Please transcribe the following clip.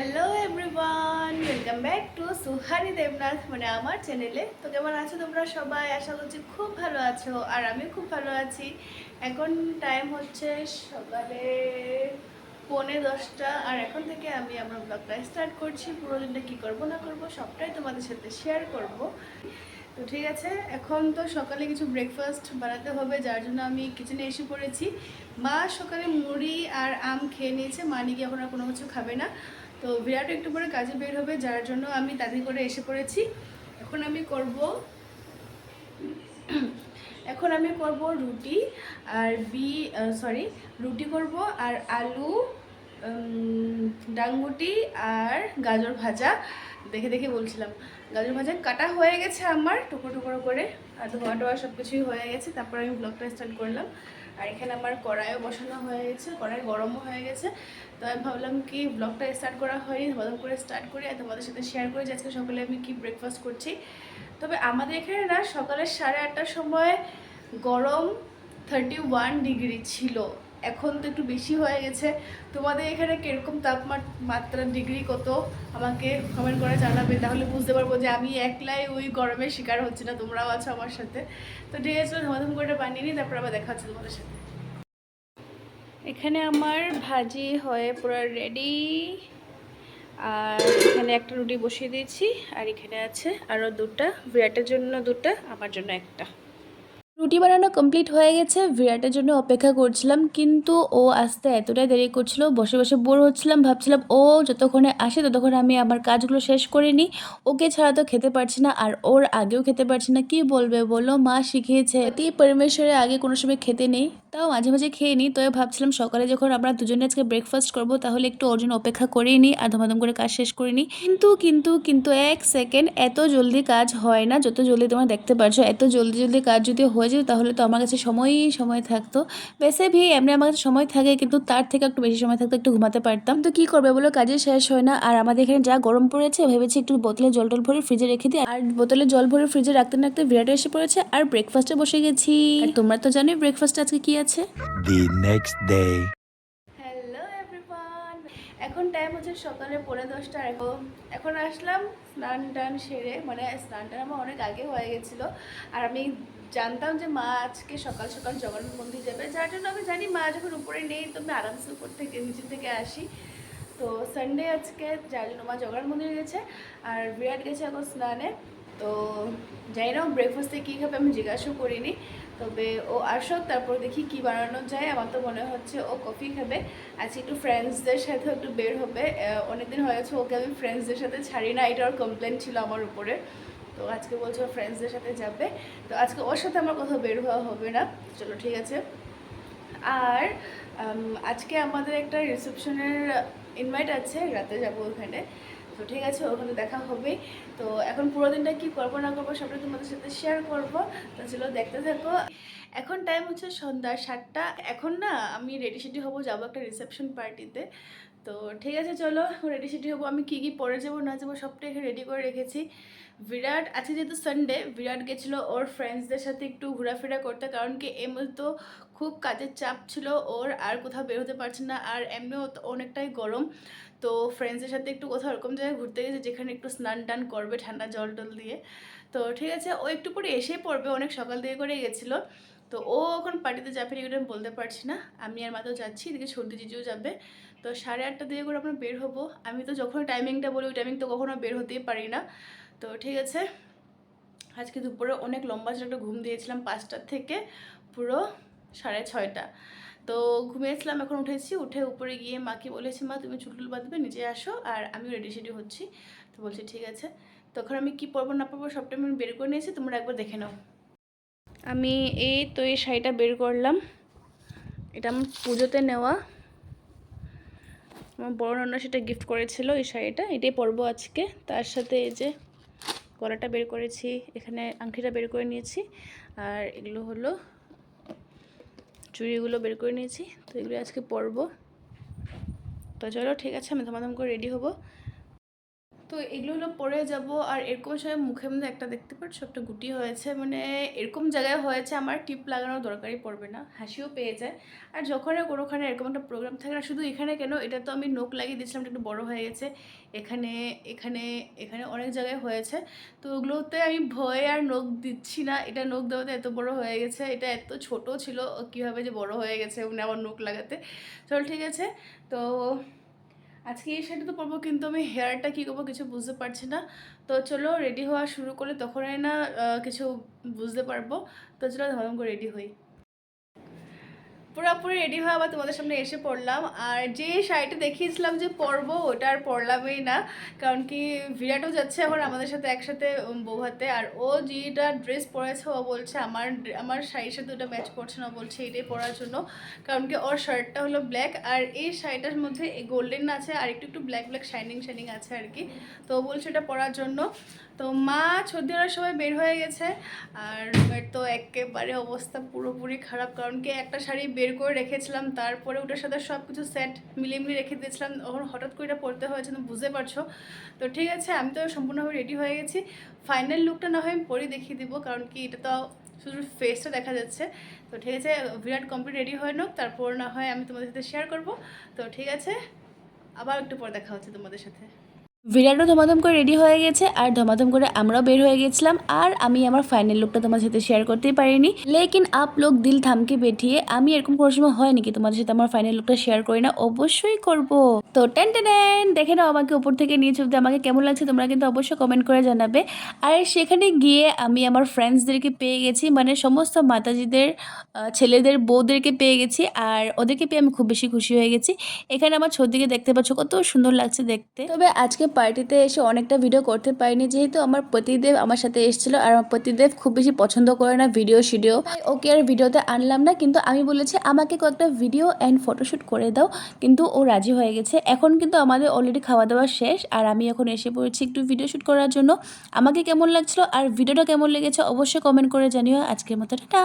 Hello everyone welcome back to Suhani Debnath মানে আমার চ্যানেলে তো কেমন আছো তোমরা সবাই? আশা করছি খুব ভালো আছো আর আমি খুব ভালো আছি। এখন টাইম হচ্ছে সকালে পৌনে দশটা আর এখন থেকে আমি আমার ব্লগটা স্টার্ট করছি। পুরো দিনটা কী করব না করব সবটাই তোমাদের সাথে শেয়ার করব। তো ঠিক আছে, এখন তো সকালে কিছু ব্রেকফাস্ট বানাতে হবে, যার জন্য আমি কিচেনে এসে পড়েছি। মা সকালে মুড়ি আর আম খেয়ে নিয়েছে। মা নাকি এখন আর কোনো কিছু খাবে না। তো বিরাট একটু পরে কাজে বের হবে, যার জন্য আমি তাড়াতাড়ি করে এসে পড়েছি। এখন আমি করব, এখন আমি করব রুটি আর বি সরি রুটি করব আর আলু ডাংগুটি আর গাজর ভাজা। দেখে দেখে বলছিলাম, গাজর ভাজা কাটা হয়ে গেছে আমার, টুকরো টুকরো করে। আর ধোয়া টোয়া সব কিছুই হয়ে গেছে, তারপর আমি ব্লগটা স্টার্ট করলাম। আর এখানে আমার কড়াইও বসানো হয়ে গেছে, কড়াই গরমও হয়ে গেছে। তো আমি ভাবলাম কি ব্লগটা স্টার্ট করা হয়নি ভালো করে স্টার্ট করি আর তোমাদের সাথে শেয়ার করি যে আজকে সকালে আমি কি ব্রেকফাস্ট করছি। তবে আমাদের এখানে না, সকালে সাড়ে আটটার সময় গরম থার্টি ওয়ান ডিগ্রি ছিল। এখন তো একটু বেশি হয়ে গেছে। তোমাদের এখানে কীরকম তাপমাত্রা, ডিগ্রি কত? আমাকে কমেন্ট করে জানাবে, তাহলে বুঝতে পারব যে আমি একলাই ওই গরমের শিকার হচ্ছি না, তোমরাও আছো আমার সাথে। তো ঠিক আছে ধমাধম করে বানিয়ে নিই, তারপর আবার দেখা হচ্ছে তোমাদের সাথে। এখানে আমার ভাজি হয়ে পুরো রেডি আর এখানে একটা রুটি বসিয়ে দিয়েছি, আর এখানে আছে আরও দুটা, বিরাটের জন্য দুটা, আমার জন্য একটা। রুটি বানানো কমপ্লিট হয়ে গেছে। বিরাটের জন্য অপেক্ষা করছিলাম, কিন্তু ও আসতে এতটাই দেরি করছিল, বসে বসে বোর হচ্ছিলাম, ভাবছিলাম ও যতক্ষণে আসে ততক্ষণে আমি আমার কাজগুলো শেষ করে নিই। ওকে ছাড়া তো খেতে পারছি না, আর ওর আগেও খেতে পারছি না, কি বলবে বলো? মা শিখিয়েছে। অতি পরমেশ্বরের আগে কোনো সময় খেতে নেই, তাও মাঝে মাঝে খেয়ে নিই, তবে ভাবছিলাম সকালে যখন আমরা দুজনে আজকে ব্রেকফাস্ট করব, তাহলে একটু ওর জন্য অপেক্ষা করেই নিই আর ধমাধম করে কাজ শেষ করে নিই। কিন্তু কিন্তু কিন্তু এক সেকেন্ড এত জলদি কাজ হয় না, যত জলদি তোমরা দেখতে পারছ, এত জলদি জলদি কাজ যদি হয়ে যেত তাহলে তো আমার কাছে সময়ই সময় থাকতো। বেসে ভি এমনি আমার কাছে সময় থাকে কিন্তু তার থেকে একটু বেশি সময় থাকতো একটু ঘুমাতে পারতাম। তো কি করবে বলো কাজে শেষ হয় না। আর আমাদের এখানে যা গরম পড়েছে ভেবেছি একটু বোতলে জল টল ভরে ফ্রিজে রেখে দিই। আর বোতলে জল ভরে ফ্রিজে রাখতে না রাখতে বিরাট এসে পড়েছে আর ব্রেকফাস্টে বসে গেছি। আর তোমরা তো জানোই ব্রেকফাস্ট আজকে কি আছে? Day. হ্যালো এভরিওয়ান এখন টাইম হচ্ছে সকালে পৌনে দশটা আর এখন এখন আসলাম স্নান টান সেরে মানে স্নান টান আমার অনেক আগে হয়ে গেছিল। আর আমি জানতাম যে মা আজকে সকাল সকাল জগন্নাথ মন্দির যাবে। যার জন্য আমি জানি মা যখন উপরে নেই, তো আমি আরামসে উপর থেকে নিচে থেকে আসি। তো সানডে আজকে যার জন্য মা জগন্নাথ মন্দির গেছে আর বিরাট গেছে এখন স্নানে। তো জানি না ব্রেকফাস্টে কী খাবে আমি জিজ্ঞাসাও করিনি। তবে ও আসুক, তারপর দেখি কি বানানো যায়। আমার তো মনে হচ্ছে ও কফি খাবে। আজকে একটু ফ্রেন্ডসদের সাথে একটু বের হবে। অনেকদিন হয়ে গেছে ওকে আমি ফ্রেন্ডসদের সাথে ছাড়ি না, এটা ওর কমপ্লেন ছিল আমার উপরে। তো আজকে বলছো ফ্রেন্ডসদের সাথে যাবে। তো আজকে ওর সাথে আমার কোথাও বের হওয়া হবে না। চলো ঠিক আছে। আর আজকে আমাদের একটা রিসেপশনের ইনভাইট আছে, রাতে যাব ওখানে। তো ঠিক আছে, ওখানে দেখা হবে। তো এখন পুরো দিনটা কী করব না করব সবটা তোমাদের সাথে শেয়ার করব। তো চলো দেখতে থাকো। এখন টাইম হচ্ছে সন্ধ্যা সাতটা। এখন না আমি রেডি সেডি হব, যাব একটা রিসেপশন পার্টিতে তো। ঠিক আছে, চলো রেডি সেডি হব। আমি কী কী পরে যাব, না যাব, সবটা এখানে রেডি করে রেখেছি। বিরাট আছে যেহেতু সানডে বিরাট গেছিল ওর ফ্রেন্ডসদের সাথে একটু ঘোরাফেরা করতে। কারণ কি এমন তো খুব কাজের চাপ ছিল ওর, আর কোথাও বের হতে পারছে না, আর এমনিও অনেকটাই গরম। তো ফ্রেন্ডসের সাথে একটু কোথাও ওরকম জায়গায় ঘুরতে গেছে, যেখানে একটু স্নান টান করবে, ঠান্ডা জল টল দিয়ে। তো ঠিক আছে, ও একটু পরে এসেই পড়বে, অনেক সকাল থেকে করে গেছিল। তো ও এখন পার্টিতে যাবে, এগুলো আমি বলতে পারছি না। আমি আর মাতেও যাচ্ছি, এদিকে সর্দি জিজুও যাবে। তো সাড়ে আটটা দিকে করে আমরা বের হব। আমি তো যখন টাইমিংটা বলি, ওই টাইমিং তো কখনো বের হতেই পারি না। তো ঠিক আছে, আজকে দুপুরে অনেক লম্বা ছিল, একটা ঘুম দিয়েছিলাম পাঁচটার থেকে। পুরো সাড়ে ছয়টা। তো ঘুমিয়েছিলাম, এখন উঠেছি। উঠে উপরে গিয়ে মাকে বলেছি, মা, তুমি চুলটুল বাঁধবে, নিজে আসো আর আমি রেডি সেডি হচ্ছি। তো বলছি, ঠিক আছে। তখন আমি কি পরবো, না পরবো, সবটা আমি বের করে নিয়েছি, তোমরা একবার দেখে নাও। আমি এই তো এই শাড়িটা বের করলাম। এটা আমার পুজোতে নেওয়া। আমার বড় নন্না সেটা গিফট করেছিল এই শাড়িটা, এটাই পরবো আজকে। তার সাথে এই যে গলাটা বের করেছি, এখানে আংটিটা বের করে নিয়েছি। আর এগুলো হলো চুড়িগুলো বের করে নিয়েছি, তো এগুলো আজকে পরবো। তো চলো ঠিক আছে, আমি ধমাধম করে রেডি হব। তো এগুলো হলো পরে যাব আর এরকম সময় মুখে মধ্যে একটা দেখতে পাচ্ছ একটা গুটি হয়েছে মানে এরকম জায়গায় হয়েছে, আমার টিপ লাগানোর দরকারই পড়বে না, হাসিও পেয়ে যায়। আর যখন কোনোখানে এরকম একটা প্রোগ্রাম থাকে না, শুধু এখানে কেন, এটা তো আমি নোক লাগিয়ে দিয়েছিলাম একটু বড় হয়ে গেছে, এখানে এখানে এখানে অনেক জায়গায় হয়েছে, তো ওগুলোতে আমি ভয়ে আর নোক দিচ্ছি না, এটা নোক দেওয়াতে এত বড় হয়ে গেছে, এটা এত ছোট ছিল কীভাবে যে বড় হয়ে গেছে মানে আমার নোক লাগাতে। চল ঠিক আছে, তো আজকে এই শাড়িটা তো পরবো, কিন্তু আমি হেয়ারটা কী করব কিছু বুঝতে পারছি না। তো চলো রেডি হওয়া শুরু করলে তখনই না কিছু বুঝতে পারব। তো চলো ধরম করে রেডি হই। পুরোপুরি রেডি হয়ে আবার তোমাদের সামনে এসে পড়লাম। আর যে শাড়িটা দেখিয়েছিলাম যে পরবো, ওটা আর পরলামই না। কারণ কি বিরাটও যাচ্ছে এখন আমাদের সাথে একসাথে বৌভাতে আর ও যেটা ড্রেস পরেছে, ও বলছে, আমার আমার শাড়ির সাথে ওটা ম্যাচ করছে না। বলছে, এটাই পরার জন্য। কারণ কি, ওর শার্টটা হলো ব্ল্যাক আর এই শাড়িটার মধ্যে গোল্ডেন আছে, আর একটু একটু ব্ল্যাক ব্ল্যাক শাইনিং শাইনিং আছে আর কি। তো ও বলছে, এটা পরার জন্য। তো মা ছর্দি ওরা সবাই বের হয়ে গেছে আর তো একেবারে অবস্থা পুরোপুরি খারাপ, কারণ কি একটা শাড়ি বের করে রেখেছিলাম, তারপরে ওটার সাথে সব কিছু সেট মিলিয়ে মিলিয়ে রেখে দিয়েছিলাম, তখন হঠাৎ করে এটা পরতে হয়েছে তুমি বুঝতে পারছ। তো ঠিক আছে, আমি তো সম্পূর্ণভাবে রেডি হয়ে গেছি। ফাইনাল লুকটা না হয় আমি পরে দেখিয়ে দিব, কারণ কি এটা তো শুধু ফেসটা দেখা যাচ্ছে। তো ঠিক আছে, বিরাট কমপ্লিট রেডি হয়ে নোক, তারপর না হয় আমি তোমাদের সাথে শেয়ার করব। তো ঠিক আছে, আবার একটু পরে দেখা হচ্ছে তোমাদের সাথে। বিরাটও ধমাধম করে রেডি হয়ে গেছে আর ধমাধম করে আমরাও বের হয়ে গেছিলাম আর আমি আমার ফাইনাল লুকটা তোমার সাথে শেয়ার করতেই পারিনি। লেকিন আপ লোক দিল থামকে বেঠিয়ে আমি এরকম কোনো সময় হয়নি কি তোমাদের সাথে আমার ফাইনাল লুকটা শেয়ার করি না, অবশ্যই করব। তো টেন টেন দেখে নাও আমাকে উপর থেকে নিয়ে চলতে আমাকে কেমন লাগছে, তোমরা কিন্তু অবশ্যই কমেন্ট করে জানাবে। আর সেখানে গিয়ে আমি আমার ফ্রেন্ডসদেরকে পেয়ে গেছি মানে সমস্ত মাতাজিদের ছেলেদের বউদেরকে পেয়ে গেছি আর ওদেরকে পেয়ে আমি খুব বেশি খুশি হয়ে গেছি। এখানে আমার ছদিকে দেখতে পাচ্ছ কত সুন্দর লাগছে দেখতে। তবে আজকে পার্টিতে এসে অনেকটা ভিডিও করতে পারিনি। যেহেতু আমার পতিদেব আমার সাথে এসেছিল আর আমার পতিদেব খুব বেশি পছন্দ করে না ভিডিও শিডিও ওকে আর ভিডিওতে আনলাম না। কিন্তু আমি বলেছি, আমাকে কয়েকটা ভিডিও অ্যান্ড ফটোশ্যুট করে দাও। কিন্তু ও রাজি হয়ে গেছে। এখন কিন্তু আমাদের অলরেডি খাওয়া দাওয়া শেষ। আর আমি এখন এসে পড়েছি একটু ভিডিও শ্যুট করার জন্য। আমাকে কেমন লাগছিল আর ভিডিওটা কেমন লেগেছে অবশ্যই কমেন্ট করে জানিও। আজকের মতো টাটা।